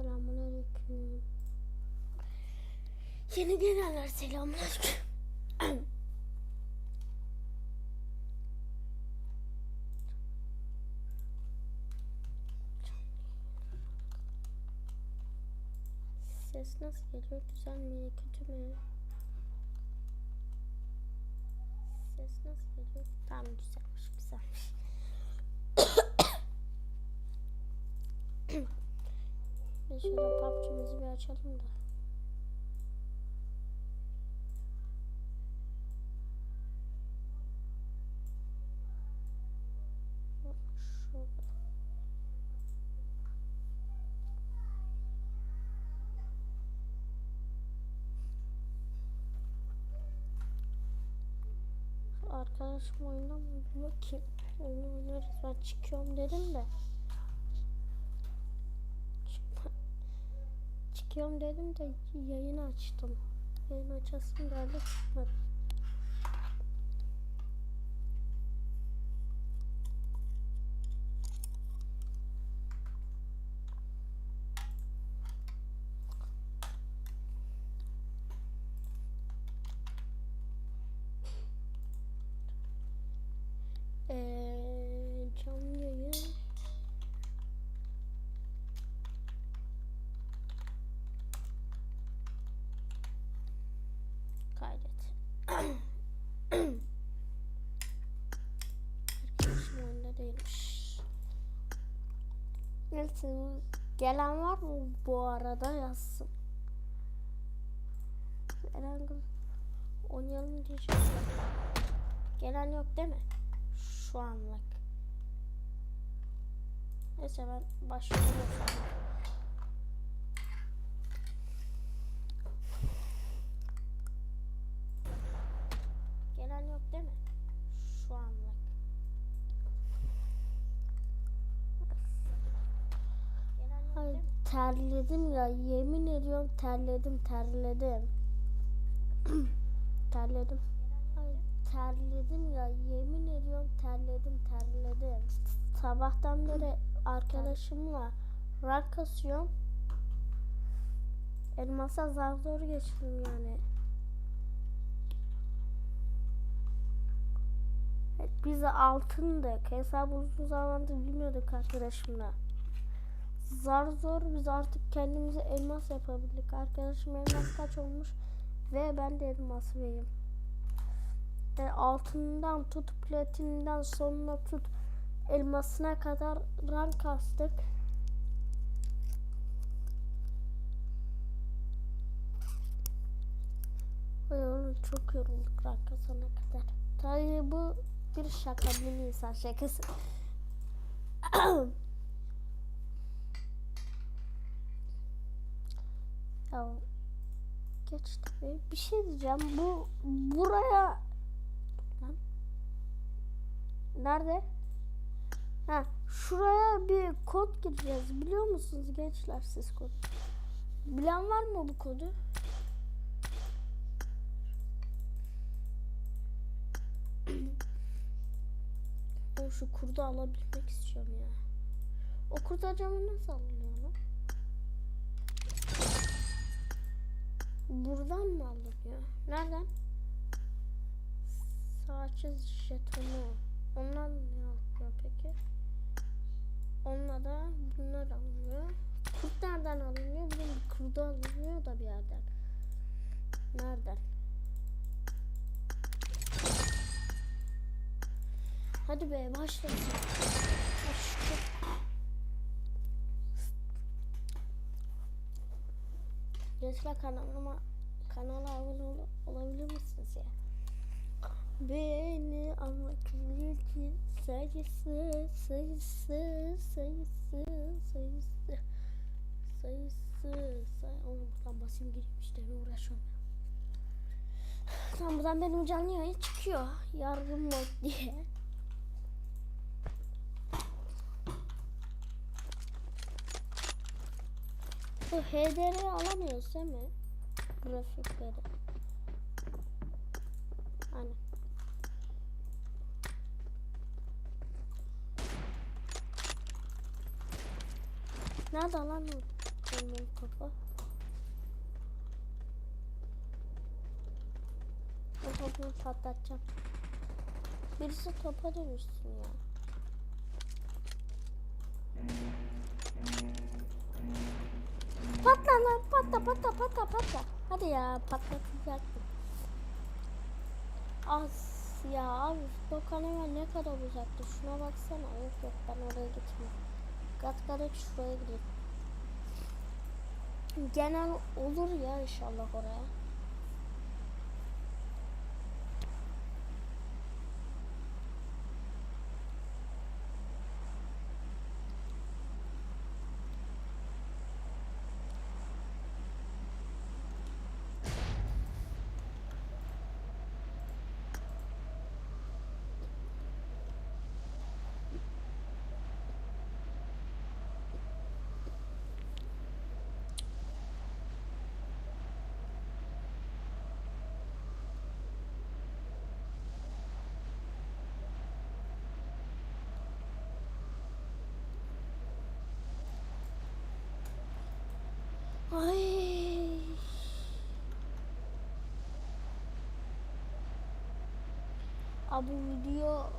Selamünaleyküm. Yeni gelenler selamünaleyküm. Ses nasıl geliyor? Güzel mi? Kötü mü? Ses nasıl geliyor? Tamam güzelmiş güzelmiş. Biz şöyle PUBG'mizi bir açalım da. Arkadaşım oyunda mı? Bir Bakayım. Oyunu oynarız. Ben çıkıyorum dedim de. Çıkıyorum dedim de yayın açtım. Yayın açasım geldi çıkmadı. Ee, canlı yayın. Kaydet. Arkadaşım oyunda değilmiş. Neyse gelen var mı bu arada yazsın. Herhangi oynayalım diyeceğim. Gelen yok değil mi? Şu anlık. Neyse ben başlıyorum şu an. Gelen yok değil mi? Şu anlık. Gelen yok değil mi? Terledim ya yemin ediyorum terledim terledim. terledim. Ay, terledim ya yemin ediyorum terledim terledim. Sabahtan beri arkadaşımla rank kasıyorum. Elmasa zar zor geçtim yani. Biz altındık. Hesabı uzun zamandır bilmiyorduk arkadaşımla. Zar zor biz artık kendimize elmas yapabildik. Arkadaşım elmas kaç olmuş ve ben de elmas vereyim. Yani altından tut platininden sonuna tut elmasına kadar rank kastık. Ay çok yorulduk rank kasana kadar. Tabii bu bir şaka bir insan şakası. ya geç tabii. Bir şey diyeceğim. Bu buraya. Nerede? Ha, şuraya bir kod gireceğiz. Biliyor musunuz gençler siz kod? Bilen var mı bu kodu? Ben şu kurdu alabilmek istiyorum ya. O kurdu acaba nasıl alınıyor lan? Buradan mı alınıyor? Nereden? Sağçı jetonu. Ondan ne alınıyor peki? Onunla da bunlar alınıyor. Kurt nereden alınıyor? Bunun kurdu alınıyor da bir yerden. Nereden? Hadi be başlasın. Başla. Gençler kanalıma kanala abone ol, olabilir misiniz ya? Beni anlatmak için sayısı sayısı sayısı sayısı sayısı say Oğlum buradan basayım gireyim işte uğraşıyorum ya. Tamam buradan benim canlı yayın çıkıyor. Yardım mod diye. Bu HDR'yi alamıyoruz değil mi? Grafikleri. Aynen. Nerede lan topu. O topu patlatacağım. Birisi topa dönüşsün ya. Patla patla patla patla. Hadi ya patlatacaktım. Az ya abi Dokan hemen ne kadar uzaktı şuna baksana yok yok ben oraya gitmem. Kat şuraya gideyim. Genel olur ya inşallah oraya. Ay. Abi video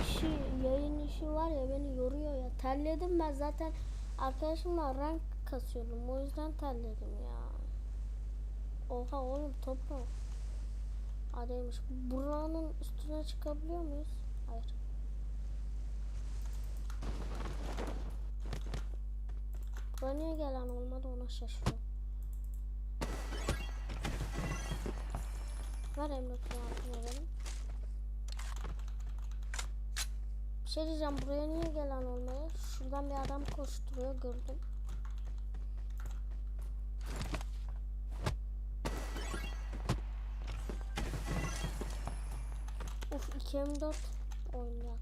işi, yayın işi var ya beni yoruyor ya. Terledim ben zaten arkadaşımla rank kasıyordum. O yüzden terledim ya. Oha oğlum top mu? Adaymış. Buranın üstüne çıkabiliyor muyuz? Hayır. Buraya niye gelen olmadı ona şaşırıyorum. Ver emlakın altına benim. Bir şey diyeceğim buraya niye gelen olmuyor? Şuradan bir adam koşturuyor gördüm. Uf 2M4 oynayak.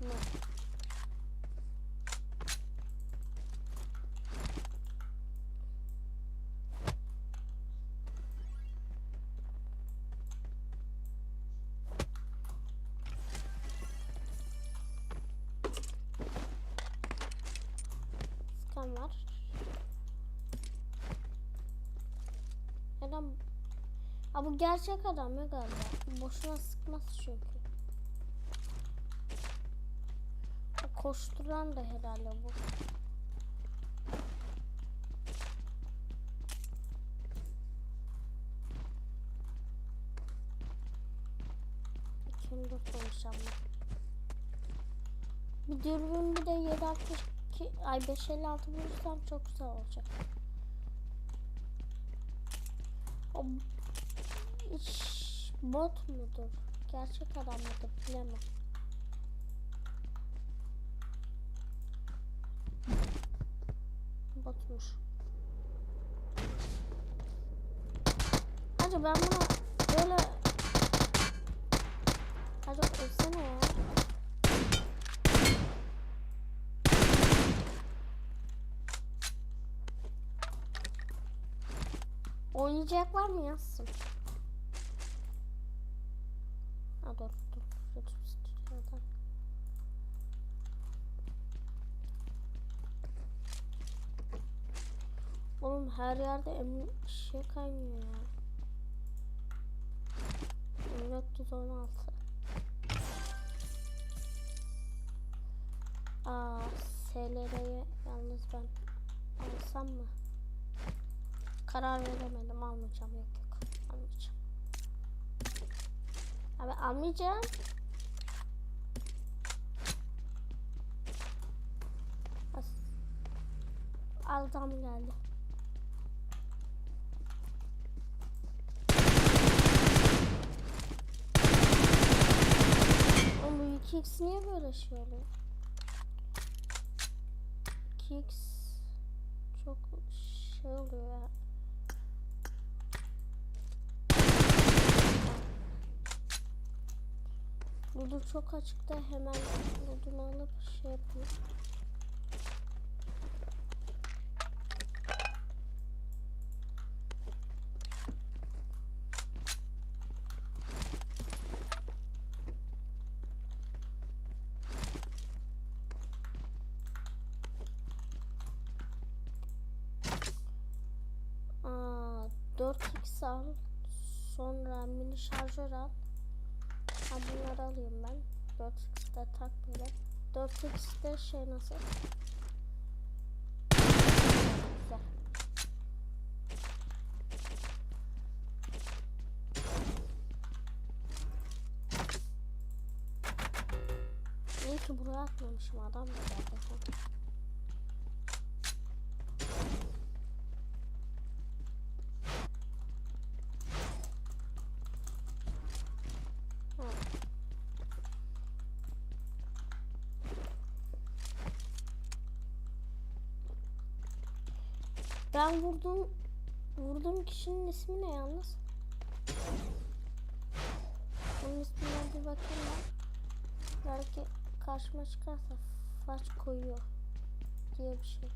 Ne? Aa, bu gerçek adam ya galiba. Boşuna sıkmaz çünkü. Koşturan da herhalde bu. Olmuş ama. Bir dürbün bir de 762 ay 556 bulursam çok güzel olacak. O hiç bot mudur? Gerçek adam mıdır bilemem. Botmuş. Hacı ben buna böyle Hacı ölsene ya. Oynayacak var mı yazsın. Ha dur dur. YouTube stüdyodan. Oğlum her yerde emin şey kaynıyor ya. 416. Aa, SLR'yi yalnız ben alsam mı? Karar veremedim almayacağım yok yok almayacağım. Abi almayacağım. As Aldım geldi. 2x niye böyle şey oluyor? 2x çok şey oluyor ya. Budur çok açıkta hemen budunu alıp şey yapıyor. 4x al. Sonra mini şarjör al. Ha bunları alayım ben. 4x'de takmayalım. 4x'de şey nasıl? Güzel. Ki buraya atmamışım adam da zaten. Ha. Ben vurduğum vurduğum kişinin ismi ne yalnız? Onun ismine bir bakayım ben. Belki karşıma çıkarsa faç koyuyor diye bir şey.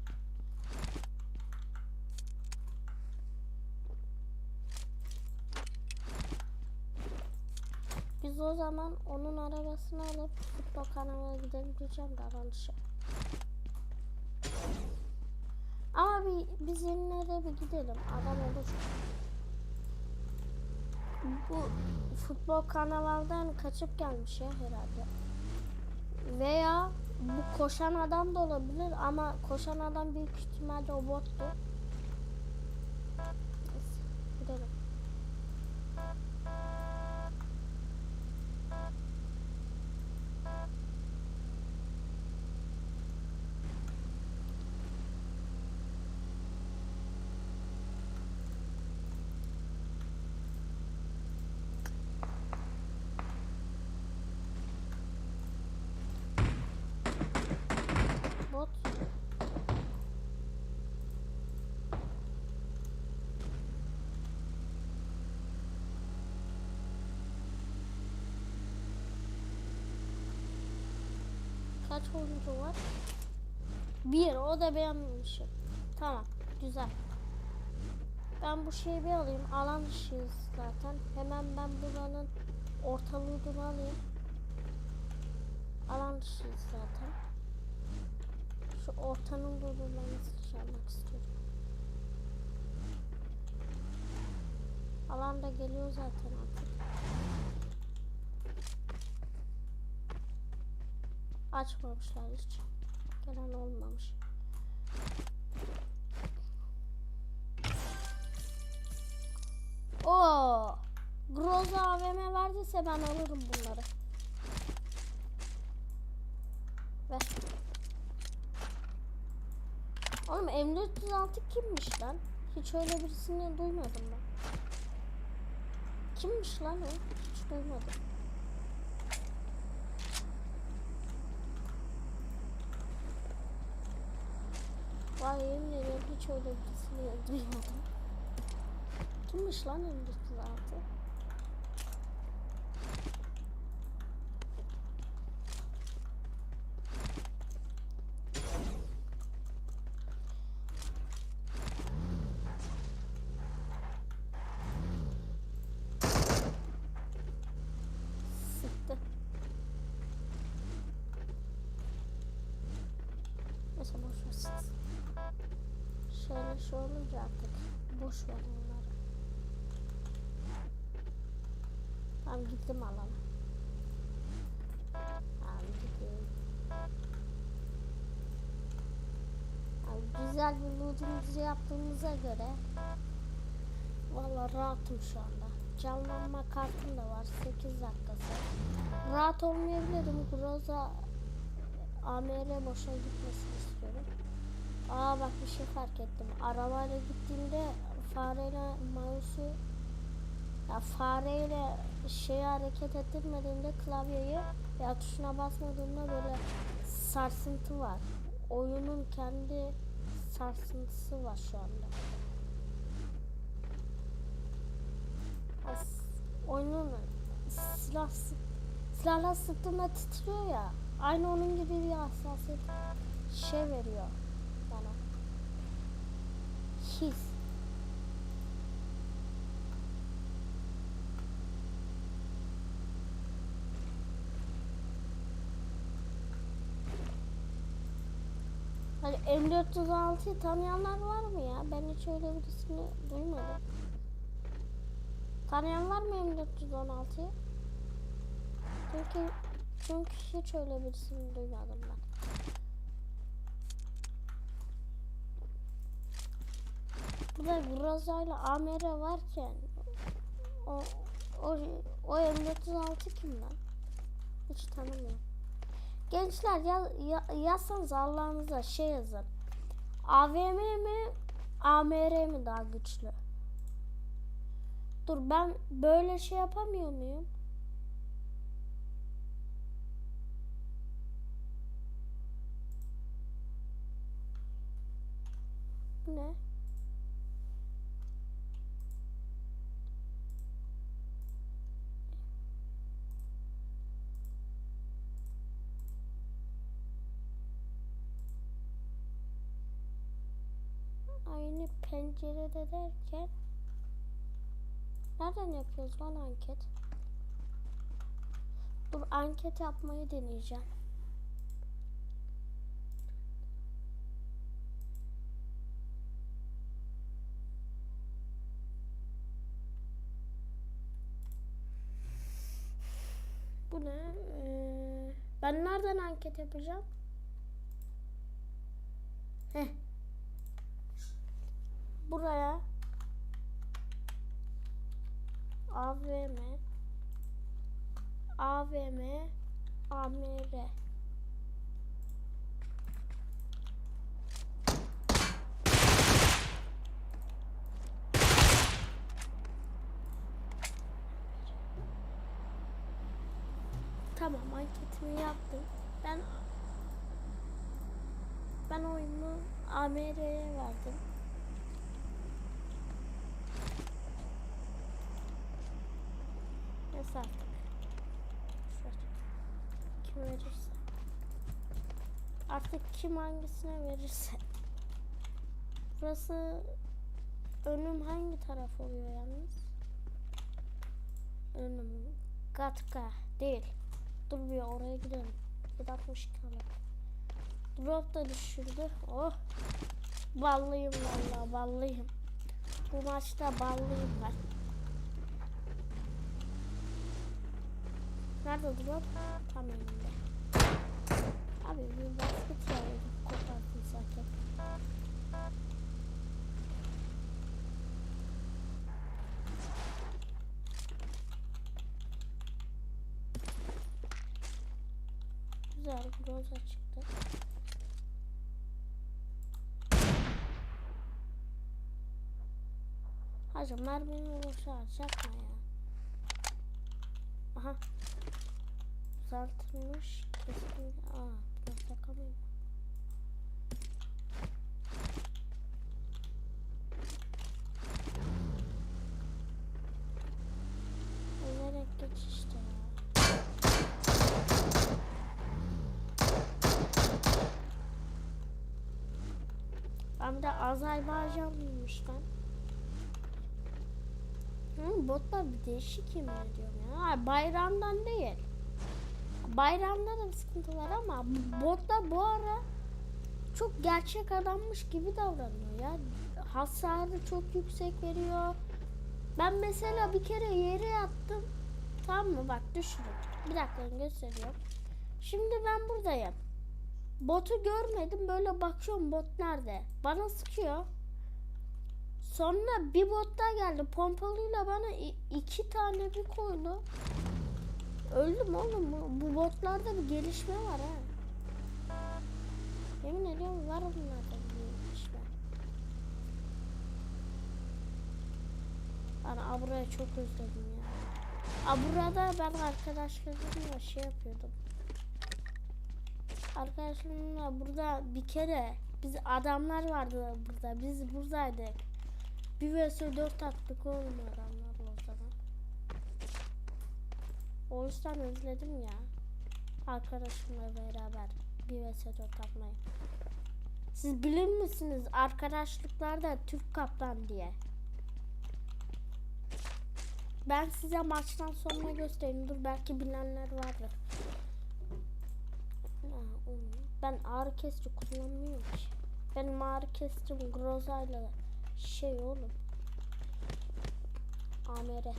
Biz o zaman onun arabasını alıp futbol kanalına gidelim diyeceğim de. Ama bir, biz yine de bir gidelim. Adam olur. Bu futbol kanallardan kaçıp gelmiş ya herhalde. Veya bu koşan adam da olabilir ama koşan adam büyük ihtimalle o bottu. Gidelim. Bot. Kaç oyuncu var? Bir. O da beğenmemişim. Tamam. Güzel. Ben bu şeyi bir alayım. Alan dışıyız zaten. Hemen ben buranın ortalığını alayım. Alan dışıyız zaten. Şu ortanın durdurulmasını çalmak istiyorum. Alan da geliyor zaten artık. Açmamışlar hiç. Gelen olmamış. Oo! Groza AVM verdiyse ben alırım bunları. Ver. Oğlum M406 kimmiş lan? Hiç öyle birisini duymadım ben. Kimmiş lan o? Hiç duymadım. Yemin ederim hiç öyle birisini duymadım. Kimmiş lan M406? Sıktı. Neyse boş ver sıksın. Şöyle şey olunca artık boş ver onları. Tamam gittim alana. Tamam gideyim. Abi güzel bir lootumuzu yaptığımıza göre Vallahi rahatım şu anda. Canlanma kartım da var 8 dakikası. Rahat olmayabilirim. Groza AMR boşa gitmesini istiyorum. Aa bak bir şey fark ettim. Arabayla gittiğimde fareyle mouse'u ya fareyle şeyi hareket ettirmediğimde klavyeyi ya tuşuna basmadığımda böyle sarsıntı var. Oyunun kendi sarsıntısı var şu anda. As- oyunun silah silahla sıktığında titriyor ya. Aynı onun gibi bir hassasiyet şey veriyor 8 hani M406'yı tanıyanlar var mı ya? Ben hiç öyle birisini duymadım. Tanıyan var mı M416'yı? Çünkü çünkü hiç öyle birisini duymadım ben. Burada Groza'yla AMR varken o o o M416 kim lan? Hiç tanımıyorum. Gençler ya, ya, yazsanız Allah'ınıza şey yazın. AVM mi AMR mi daha güçlü? Dur ben böyle şey yapamıyor muyum? Bu ne? Aynı pencerede derken Nereden yapıyoruz lan anket? Dur anket yapmayı deneyeceğim. Bu ne? Ee, ben nereden anket yapacağım? Heh. Buraya AVM AVM AMR Tamam anketimi yaptım. Ben ben oyumu AMR'ye verdim. Neyse artık. Kim verirse. Artık kim hangisine verirse. Burası önüm hangi taraf oluyor yalnız? Önüm Gatka değil. Dur bir oraya gidelim. 160 kalır. Drop da düşürdü. Oh. Ballıyım valla ballıyım. Bu maçta ballıyım ben. Nerede drop? Tam önünde. Abi bir basket yağıydı. Koparttım zaten. Güzel groza çıktı. Hacı mermimi boşa harcatma ya. Aha. Uzatılmış kesin. Aa. Ölerek geç işte. Ben de Azerbaycanlıymış lan. Hı, botlar bir değişik yemin ediyorum ya. Bayramdan değil. Bayramda da sıkıntı var ama botlar bu ara çok gerçek adammış gibi davranıyor ya. Hasarı çok yüksek veriyor. Ben mesela bir kere yere yattım. Tamam mı? Bak düşünün. Bir dakika gösteriyorum. Şimdi ben buradayım. Botu görmedim. Böyle bakıyorum bot nerede? Bana sıkıyor. Sonra bir bot daha geldi. Pompalıyla bana iki tane bir koydu. Öldüm oğlum. Bu, botlarda bir gelişme var ha. Yemin ediyorum var bunlarda bir gelişme. Ben Abura'yı çok özledim ya. Abura'da ben arkadaşlarımla şey yapıyordum. Arkadaşlarımla burada bir kere biz adamlar vardı burada. Biz buradaydık. Bir vs 4 attık oğlum adamlarla o zaman. O yüzden özledim ya. Arkadaşımla beraber bir vs 4 atmayı. Siz bilir misiniz arkadaşlıklarda Türk kaptan diye? Ben size maçtan sonra göstereyim. Dur belki bilenler vardır. Ben ağrı kesici kullanmıyorum ki. Benim ağrı kesicim Groza'yla şey oğlum. AMR.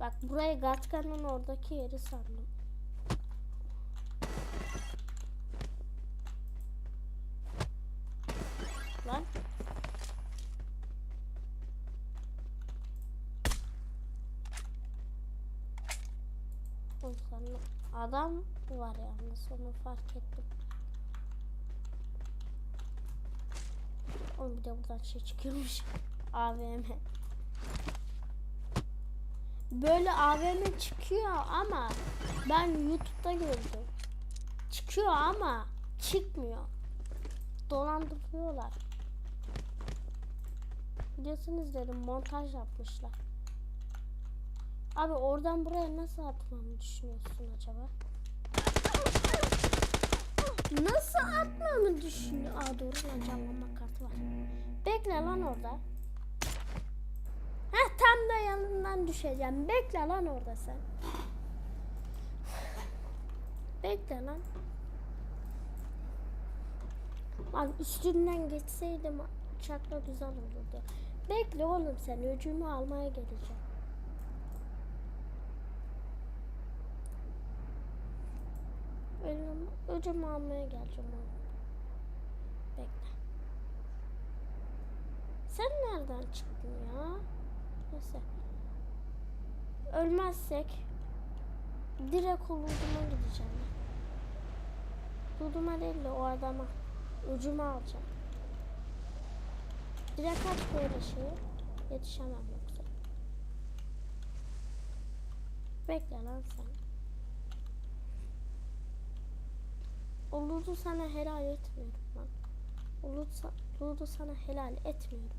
Bak burayı Gatkan'ın oradaki yeri sandım. Lan. Adam var yalnız onu fark ettim. Oğlum bir de buradan şey çıkıyormuş. AVM. Böyle AVM çıkıyor ama ben YouTube'da gördüm. Çıkıyor ama çıkmıyor. Dolandırıyorlar. Biliyorsunuz dedim montaj yapmışlar. Abi oradan buraya nasıl atmamı düşünüyorsun acaba? Nasıl atmamı düşünüyor? Aa doğru lan canlanma kartı var. Bekle lan orada. Heh tam da yanından düşeceğim. Bekle lan orada sen. Bekle lan. Lan üstünden geçseydim uçakla güzel olurdu. Bekle oğlum sen öcümü almaya geleceğim. Öcümü, öcümü almaya geleceğim oğlum. Bekle. Sen nereden çıktın ya? Neyse. Ölmezsek direkt o Ludum'a gideceğim. Ludum'a değil de o adama. Ucumu alacağım. Direkt aç böyle şeyi. Yetişemem yoksa. Bekle lan sen. O Ludu sana helal etmiyorum lan. O Ludu, sa- Ludu sana helal etmiyorum.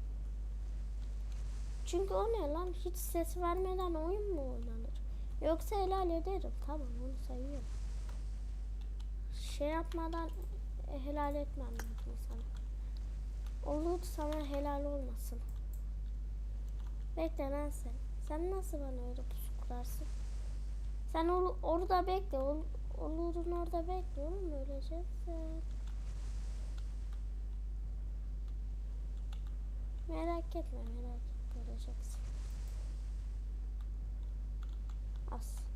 Çünkü o ne lan? Hiç ses vermeden oyun mu oynanır? Yoksa helal ederim. Tamam onu sayıyorum. Şey yapmadan helal etmem lazım sana. Olur sana helal olmasın. Bekle lan sen. Sen nasıl bana öyle pusu kurarsın? Sen or orada bekle. Ol Olur'un orada bekle oğlum öleceksin. Merak etme merak etme öleceksin. Az.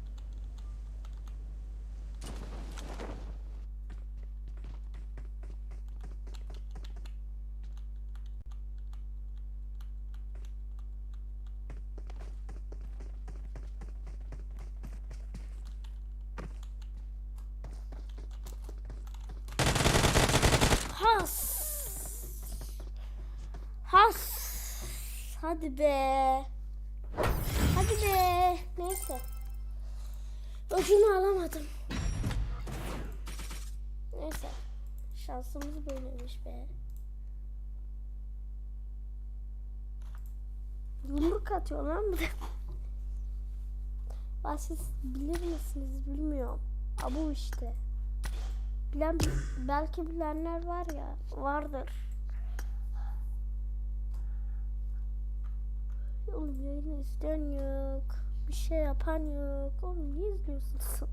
Hadi be. Hadi be. Neyse. Öcümü alamadım. Neyse. Şansımız böyleymiş be. Yumruk atıyor lan de. Bak siz bilir misiniz bilmiyorum. Ha bu işte. Bilen, belki bilenler var ya vardır. Oğlum yayını izleyen yok. Bir şey yapan yok. Oğlum niye izliyorsunuz?